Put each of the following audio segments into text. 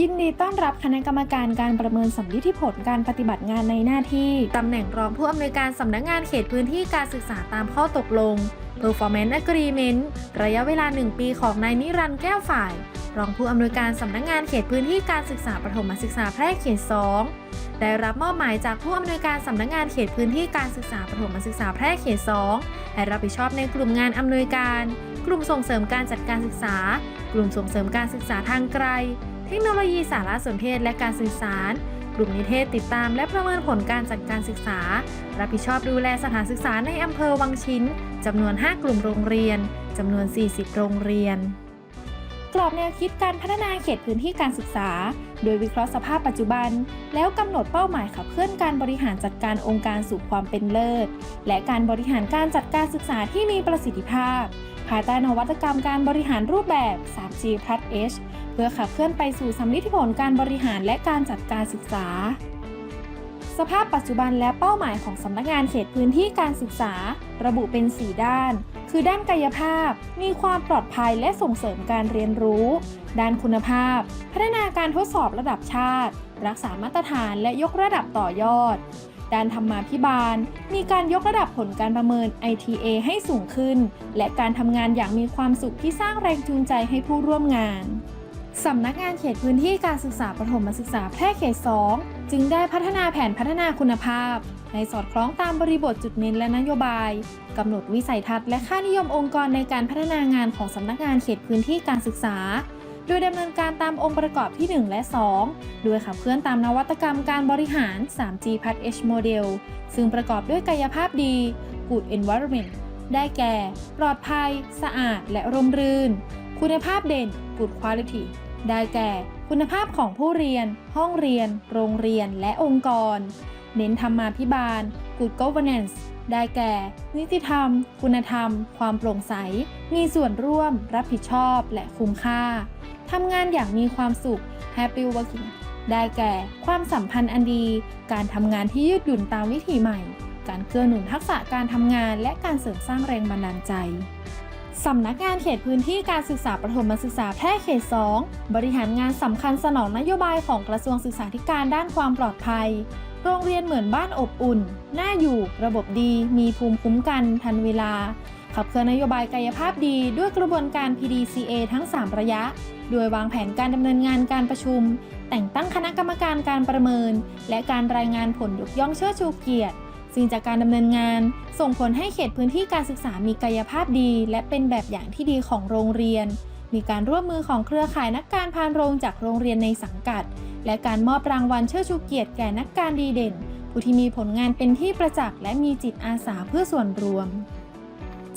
ยินดีต้อนรับคณะกรรมการการประเมินสัมฤทธิผลการปฏิบัติงานในหน้าที่ ตำแหน่งรองผู้อำนวยการสำนักงานเขตพื้นที่การศึกษาตามข้อตกลง Performance Agreement ระยะเวลา 1 ปีของนายนิรันดร์แก้วฝ่าย รองผู้อำนวยการสำนักงานเขตพื้นที่การศึกษาประถมศึกษาแพร่เขต 2 ได้รับมอบหมายจากผู้อำนวยการสำนักงานเขตพื้นที่การศึกษาประถมศึกษาแพร่เขต 2 ให้รับผิดชอบในกลุ่มงานอำนวยการ กลุ่มส่งเสริมการจัดการศึกษา กลุ่มส่งเสริมการศึกษาทางไกล เทคโนโลยีสารสนเทศและการสื่อสาร กลุ่มนิเทศติดตามและประเมินผลการจัดการศึกษา รับผิดชอบดูแลสถานศึกษาในอำเภอวังชิ้นจำนวน 5 กลุ่มโรงเรียนจำนวน 40 โรงเรียน กรอบแนวคิดการพัฒนาเขตพื้นที่การศึกษา โดยวิเคราะห์สภาพปัจจุบัน แล้วกำหนดเป้าหมายขับเคลื่อนการบริหารจัดการองค์การสู่ความเป็นเลิศ และการบริหารการจัดการศึกษาที่มีประสิทธิภาพ ภายใต้นวัตกรรมการบริหารรูปแบบ 3G+H เพื่อขับเคลื่อนไปสู่สำลิดผลการบริหารและการจัดการศึกษา สภาพปัจจุบันและเป้าหมายของสำนักงานเขตพื้นที่การศึกษา ระบุเป็น 4 ด้าน คือด้านกายภาพ มีความปลอดภัยและส่งเสริมการเรียนรู้ ด้านคุณภาพ พัฒนาการทดสอบระดับชาติ รักษามาตรฐานและยกระดับต่อยอด ด้านธรรมาภิบาล มีการยกระดับผลการประเมิน ITA ให้สูงขึ้น และการทำงานอย่างมีความสุขที่สร้างแรงจูงใจให้ผู้ร่วมงาน สำนักงานเขตพื้นที่การศึกษาประถมศึกษาแพร่เขต 2 จึงได้พัฒนาแผนพัฒนาคุณภาพ ให้สอดคล้องตามบริบทจุดเน้นและนโยบายกำหนดวิสัยทัศน์และค่านิยมองค์กรในการพัฒนางานของสำนักงานเขตพื้นที่การศึกษา โดยดำเนินการตามองค์ประกอบที่ 1 และ 2 โดยขับเคลื่อนตามนวัตกรรมการบริหาร 3G p a t H Model ซึ่งประกอบด้วยกายภาพดี Good Environment ได้แก่ ปลอดภัย สะอาด และร่มรื่น คุณภาพเด่น Good Quality ได้แก่ คุณภาพของผู้เรียน ห้องเรียน โรงเรียน และองค์กร เน้นธรรมาภิบาล Good Governance ได้แก่ นิติธรรม คุณธรรม ความโปร่งใส มีส่วนร่วม รับผิดชอบ และคุ้มค่า ทำงานอย่างมีความสุข Happy Working ได้แก่ ความสัมพันธ์อันดี การทำงานที่ยืดหยุ่นตามวิถีใหม่ การเกื้อหนุนทักษะการทำงาน และการเสริมสร้างแรงบันดาลใจ สำนักงานเขตพื้นที่การศึกษาประถมศึกษาแพร่เขต 2 บริหารงานสำคัญสนองนโยบายของกระทรวงศึกษาธิการด้านความปลอดภัย โรงเรียนเหมือนบ้านอบอุ่น น่าอยู่ ระบบดี มีภูมิคุ้มกัน ทันเวลา ขับเคลื่อนนโยบายกายภาพดีด้วยกระบวนการ PDCA ทั้ง 3 ระยะ โดยวางแผนการดำเนินงานการประชุม แต่งตั้งคณะกรรมการการประเมิน และการรายงานผลยกย่องเชิดชูเกียรติ ซึ่งจากการดำเนินงาน ส่งผลให้เขตพื้นที่การศึกษามีกายภาพดี และเป็นแบบอย่างที่ดีของโรงเรียน มีการร่วมมือของเครือข่ายนักการพานโรงจากโรงเรียนในสังกัด และการมอบรางวัลเชิดชูเกียรติแก่นักการดีเด่น ผู้ที่มีผลงานเป็นที่ประจักษ์และมีจิตอาสาเพื่อส่วนรวม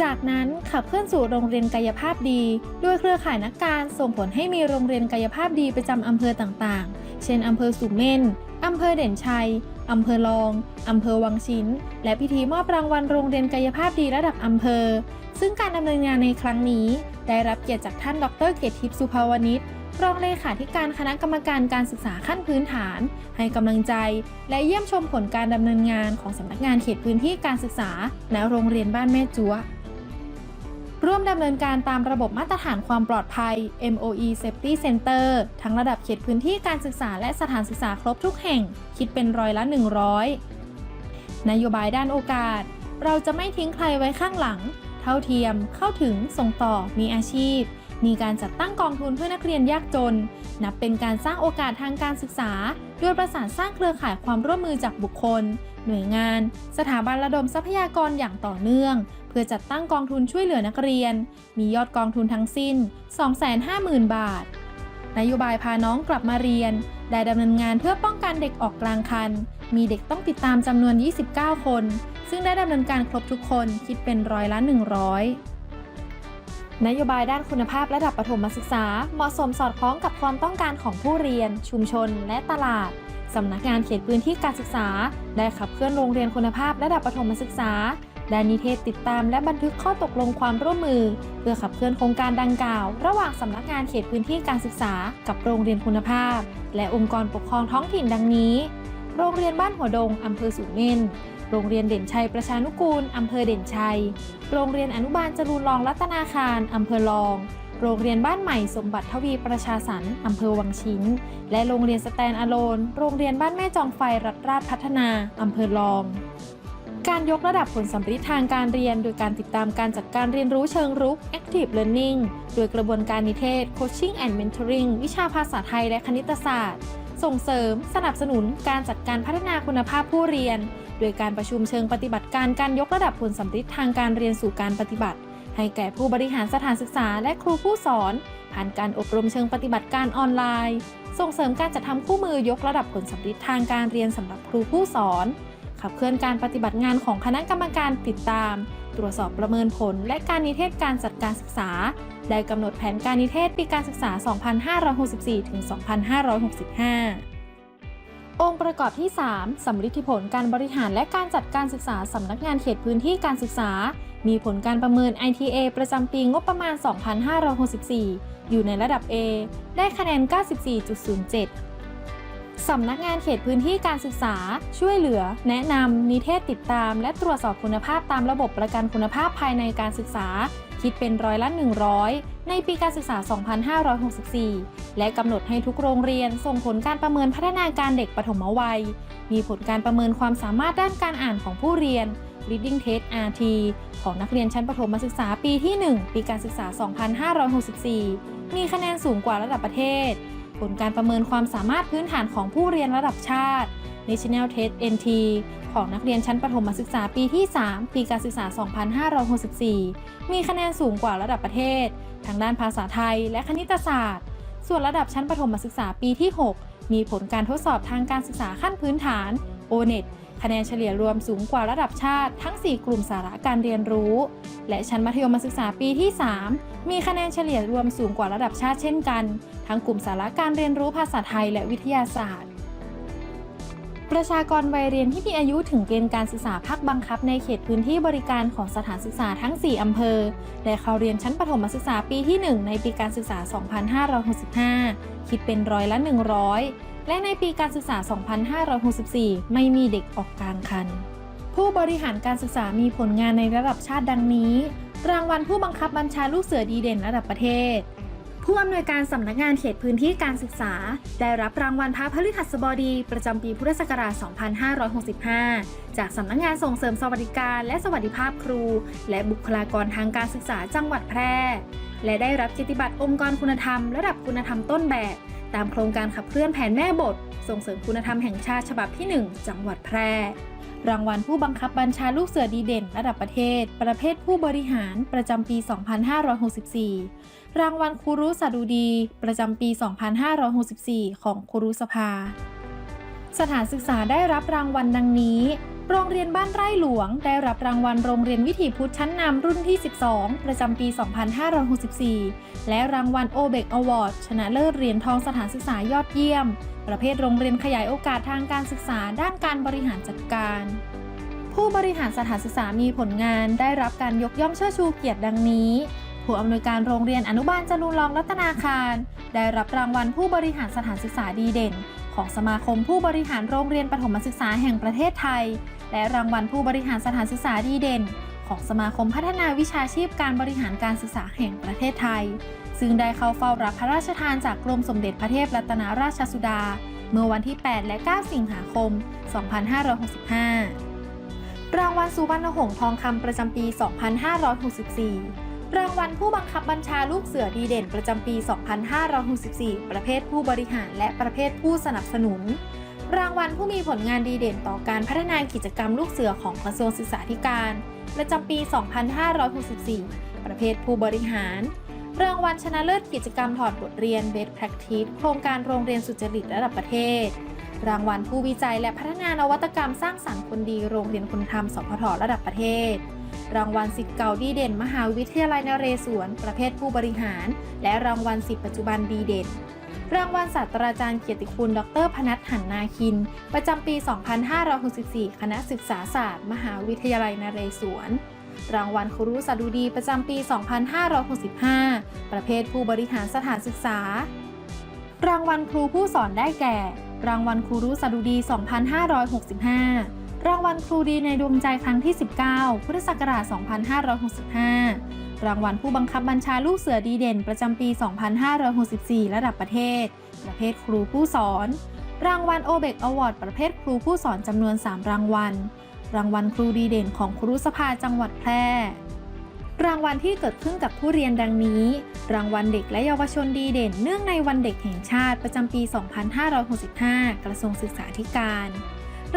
จากนั้นขับเคลื่อนสู่โรงเรียนกายภาพดี ด้วยเครือข่ายนักการส่งผลให้มีโรงเรียนกายภาพดีประจำอำเภอต่างๆ เช่นอำเภอสุเม่น อำเภอเด่นชัย อำเภอลอง อำเภอวังชิ้น และพิธีมอบรางวัลโรงเรียนกายภาพดีระดับอำเภอ ซึ่งการดำเนินงานในครั้งนี้ ได้รับเกียรติจากท่านดรเกตทิพย์สุภาวนิชรองเลขาธิการคณะกรรมการการศึกษาขั้นพื้นฐาน ให้กำลังใจ และเยี่ยมชมผลการดำเนินงานของสำนักงานเขตพื้นที่การศึกษาณโรงเรียนบ้านแม่จัว ร่วมดำเนินการตามระบบมาตรฐานความปลอดภัย MOE Safety Center ทั้งระดับเขตพื้นที่การศึกษาและสถานศึกษาครบทุกแห่ง คิดเป็นร้อยละ 100 นโยบายด้านโอกาส เราจะไม่ทิ้งใครไว้ข้างหลัง เท่าเทียม เข้าถึง ส่งต่อ มีอาชีพ มีการจัดตั้งกองทุนเพื่อนักเรียนยากจน นับเป็นการสร้างโอกาสทางการศึกษา โดยประสานสร้างเครือข่ายความร่วมมือจากบุคคล หน่วยงาน สถาบันระดมทรัพยากรอย่างต่อเนื่อง เพื่อจัดตั้งกองทุนช่วยเหลือนักเรียน มียอดกองทุนทั้งสิ้น 250,000 บาท นโยบายพาน้องกลับมาเรียน ได้ดำเนินงานเพื่อป้องกันเด็กออกกลางคัน มีเด็กต้องติดตามจำนวน 29 คน ซึ่งได้ดำเนินการครบทุกคนคิดเป็นร้อยละ100 นโยบายด้านคุณภาพระดับประถมศึกษา เหมาะสมสอดคล้องกับความต้องการของผู้เรียน ชุมชน และตลาด สำนักงานเขตพื้นที่การศึกษา ได้ขับเคลื่อนโรงเรียนคุณภาพระดับประถมศึกษาได้นิเทศติดตามและบันทึกข้อตกลงความร่วมมือ เพื่อขับเคลื่อนโครงการดังกล่าว ระหว่างสำนักงานเขตพื้นที่การศึกษา กับโรงเรียนคุณภาพ และองค์กรปกครองท้องถิ่นดังนี้ โรงเรียนบ้านหัวดงอำเภอสุเม่น โรงเรียนเด่นชัยประชานุกูล อำเภอเด่นชัย โรงเรียนอนุบาลจรูนรองรัตนาคาร อำเภอรอง โรงเรียนบ้านใหม่สมบัติทวีประชาสรรค์อำเภอวังชิ้น และโรงเรียนสแตนอะโลน โรงเรียนบ้านแม่จองไฟรัฐราชพัฒนา อำเภอลองการยกระดับผลสัมฤทธิ์ทางการเรียน โดยการติดตามการจัดการเรียนรู้เชิงรุก Active Learning โดยกระบวนการนิเทศ Coaching and Mentoring วิชาภาษาไทยและคณิตศาสตร์ ส่งเสริม สนับสนุนการจัดการพัฒนาคุณภาพผู้เรียน โดยการประชุมเชิงปฏิบัติการการยกระดับผลสัมฤทธิ์ทางการเรียนสู่การปฏิบัติ ให้แก่ผู้บริหารสถานศึกษาและครูผู้สอน ผ่านการอบรมเชิงปฏิบัติการออนไลน์ ส่งเสริมการจัดทำคู่มือยกระดับผลสัมฤทธิ์ทางการเรียนสำหรับครูผู้สอน ขับเคลื่อนการปฏิบัติงานของคณะกรรมการติดตาม ตรวจสอบประเมินผล และการนิเทศการจัดการศึกษา ได้กำหนดแผนการนิเทศปีการศึกษา 2564 ถึง 2565องค์ประกอบที่ 3 สำลิดผลการบริหารและการจัดการศึกษาสำนักงานเขตพื้นที่การศึกษา มีผลการประเมิน ITA ประจำปีงบประมาณ 2564 อยู่ในระดับ A ได้คะแนน 94.07 สำนักงานเขตพื้นที่การศึกษา ช่วยเหลือ แนะนำนิเทศติดตาม และตรวจสอบคุณภาพตามระบบประกันคุณภาพภายในการศึกษา คิดเป็นร้อยละ 100 ในปีการศึกษา 2564 และกำหนดให้ทุกโรงเรียนส่งผลการประเมินพัฒนาการเด็กปฐมวัย มีผลการประเมินความสามารถด้านการอ่านของผู้เรียน Reading Test RT ของนักเรียนชั้นประถมศึกษาปีที่ 1 ปีการศึกษา 2564 มีคะแนนสูงกว่าระดับประเทศ ผลการประเมินความสามารถพื้นฐานของผู้เรียนระดับชาติ National Test NT ของนักเรียนชั้นประถมศึกษาปีที่ 3 ปีการศึกษา 2564 มีคะแนนสูงกว่าระดับประเทศ ทางด้านภาษาไทยและคณิตศาสตร์ ส่วนระดับชั้นประถมศึกษาปีที่ 6 มีผลการทดสอบทางการศึกษาขั้นพื้นฐาน O-NET คะแนนเฉลี่ยรวมสูงกว่าระดับชาติทั้ง 4 กลุ่มสาระการเรียนรู้ และชั้นมัธยมศึกษาปีที่ 3 มีคะแนนเฉลี่ยรวมสูงกว่าระดับชาติเช่นกัน ทั้งกลุ่มสาระการเรียนรู้ภาษาไทยและวิทยาศาสตร์ ประชากรวัยเรียนที่มีอายุถึงเกณฑ์การศึกษาภาคบังคับในเขตพื้นที่บริการของสถานศึกษาทั้ง 4 อำเภอ และเข้าเรียนชั้นประถมศึกษาปีที่ 1 ในปีการศึกษา 2565 คิดเป็นร้อยละ 100 และในปีการศึกษา 2564 ไม่มีเด็กออกกลางคัน ผู้บริหารการศึกษามีผลงานในระดับชาติดังนี้ รางวัลผู้บังคับบัญชาลูกเสือดีเด่นระดับประเทศ ผู้อำนวยการสำนักงานเขตพื้นที่การศึกษา ได้รับรางวัลพระพฤหัสบดี ประจำปีพุทธศักราช 2565 จากสำนักงานส่งเสริมสวัสดิการและสวัสดิภาพครู และบุคลากรทางการศึกษาจังหวัดแพร่ และได้รับกิตติบัตรองค์กรคุณธรรม ระดับคุณธรรมต้นแบบ ตามโครงการขับเคลื่อนแผนแม่บท ส่งเสริมคุณธรรมแห่งชาติฉบับที่ 1 จังหวัดแพร่ รางวัลผู้บังคับบัญชาลูกเสือดีเด่น ระดับประเทศ ประเภทผู้บริหารประจำปี 2564 รางวัลครูรุสดุดี ประจำปี 2564 ของครูรุสภา สถานศึกษาได้รับรางวัลดังนี้ โรงเรียนบ้านไร่หลวง ได้รับรางวัลโรงเรียนวิถีพุทธชั้นนำรุ่นที่ 12 ประจำปี 2564 และรางวัลโอเบกอวอร์ดชนะเลิศเหรียญทองสถานศึกษายอดเยี่ยม ประเภทโรงเรียนขยายโอกาสทางการศึกษาด้านการบริหารจัดการ ผู้บริหารสถานศึกษามีผลงานได้รับการยกย่องเชิดชูเกียรติดังนี้ ผู้อำนวยการโรงเรียนอนุบาลจรูนรองรัตนาคาร ได้รับรางวัลผู้บริหารสถานศึกษาดีเด่น ของสมาคมผู้บริหารโรงเรียนประถมศึกษาแห่งประเทศไทย และรางวัลผู้บริหารสถานศึกษาดีเด่น ของสมาคมพัฒนาวิชาชีพการบริหารการศึกษาแห่งประเทศไทย ซึ่งได้เข้าเฝ้ารับพระราชทานจากกรมสมเด็จพระเทพรัตนราชสุดา เมื่อวันที่ 8 และ 9 สิงหาคม 2565 รางวัลสุวรรณหงส์ทองคำประจำปี 2564 รางวัลผู้บังคับบัญชาลูกเสือดีเด่นประจำปี 2564 ประเภทผู้บริหารและประเภทผู้สนับสนุน รางวัลผู้มีผลงานดีเด่นต่อการพัฒนากิจกรรมลูกเสือของกระทรวงศึกษาธิการ ประจำปี 2564 ประเภทผู้บริหาร รางวัลชนะเลิศกิจกรรมถอดบทเรียน Best Practice โครงการโรงเรียนสุจริตระดับประเทศ รางวัลผู้วิจัยและพัฒนานวัตกรรมสร้างสรรค์คนดีโรงเรียนคุณธรรมสพทระดับประเทศ รางวัลสิทธิ์เก่าดีเด่น มหาวิทยาลัยนเรศวร ประเภทผู้บริหาร และรางวัลสิทธิ์ปัจจุบันดีเด่น รางวัลศาสตราจารย์เกียรติคุณ ดรพนัทหันนาคิน ประจำปี 2564 คณะศึกษาศาสตร์ มหาวิทยาลัยนเรศวรรางวัลครูรุสดุดีประจำปี 2565 ประเภทผู้บริหารสถานศึกษา รางวัลครูผู้สอนได้แก่ รางวัลครูรุสดุดี 2565 รางวัลครูดีในดวงใจครั้งที่ 19 พุทธศักราช 2565 รางวัลผู้บังคับบัญชาลูกเสือดีเด่นประจำปี 2564 ระดับประเทศ ประเภทครูผู้สอน รางวัลโอเบกอวอร์ดประเภทครูผู้สอนจำนวน 3 รางวัล รางวัลครูดีเด่นของครูสภาจังหวัดแพร่ รางวัลที่เกิดขึ้นกับผู้เรียนดังนี้ รางวัลเด็กและเยาวชนดีเด่น เนื่องในวันเด็กแห่งชาติประจำปี 2565 กระทรวงศึกษาธิการ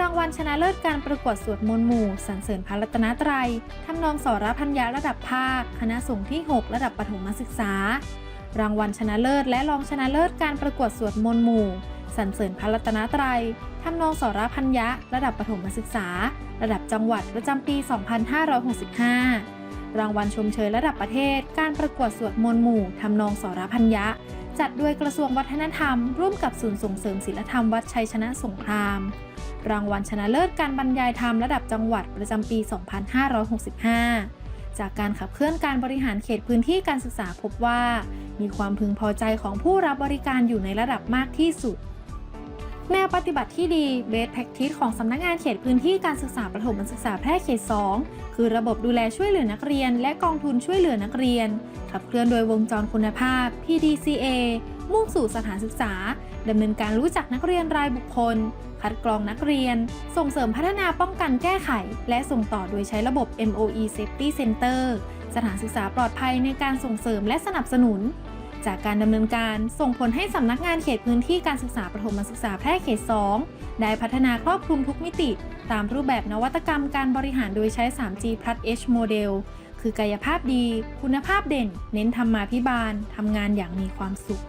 รางวัลชนะเลิศการประกวดสวดมนต์หมู่สรรเสริญพระรัตนตรัยทำนองสรพัญญาระดับภาค คณะสงฆ์ที่ 6 ระดับประถมศึกษา รางวัลชนะเลิศและรองชนะเลิศการประกวดสวดมนต์หมู่สรรเสริญพระรัตนตรัยทำนองสรพัญญะระดับประถมศึกษา ระดับจังหวัดประจำปี 2565 รางวัลชมเชยระดับประเทศ การประกวดสวดมนต์หมู่ทำนองสรพัญญะ จัดโดยกระทรวงวัฒนธรรม ร่วมกับศูนย์ส่งเสริมศิลธรรมวัดชัยชนะสงคราม รางวัลชนะเลิศการบรรยายธรรมระดับจังหวัดประจำปี 2565 จากการขับเคลื่อนการบริหารเขตพื้นที่การศึกษาพบว่า มีความพึงพอใจของผู้รับบริการอยู่ในระดับมากที่สุด แนวปฏิบัติที่ดี Best Practice ของสำนักงานเขตพื้นที่การศึกษาประถมศึกษาแพร่เขต 2 คือระบบดูแลช่วยเหลือนักเรียน และกองทุนช่วยเหลือนักเรียน ขับเคลื่อนโดยวงจรคุณภาพ PDCA มุ่งสู่สถานศึกษาดำเนินการรู้จักนักเรียนรายบุคคล คัดกรองนักเรียน ส่งเสริมพัฒนาป้องกันแก้ไข และส่งต่อโดยใช้ระบบ MOE Safety Center สถานศึกษาปลอดภัยในการส่งเสริมและสนับสนุน จากการดำเนินการส่งผลให้สำนักงานเขตพื้นที่การศึกษาประถมศึกษาแพร่เขต 2 ได้พัฒนาครอบคลุมทุกมิติ ตามรูปแบบนวัตกรรมการบริหารโดยใช้ 3G plus H Model คือกายภาพดี คุณภาพเด่น เน้นธรรมาภิบาลทำงานอย่างมีความสุข